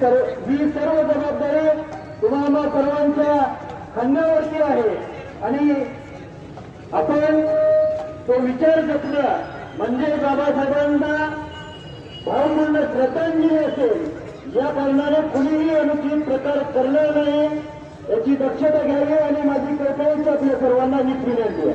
सर्व- ही सर्व जबाबदारी तुम्हाला सर्वांच्या खांद्यावरती आहे. आणि आपण तो विचार जपला. म्हणजे बाबासाहेबांना भावपूर्ण श्रद्धांजली असेल. या कारणाने कुणीही अनुचित प्रकार करणार नाही. याची दक्षता घ्यावी आणि माझी कृपयाची आपल्या सर्वांना हीच विनंती आहे.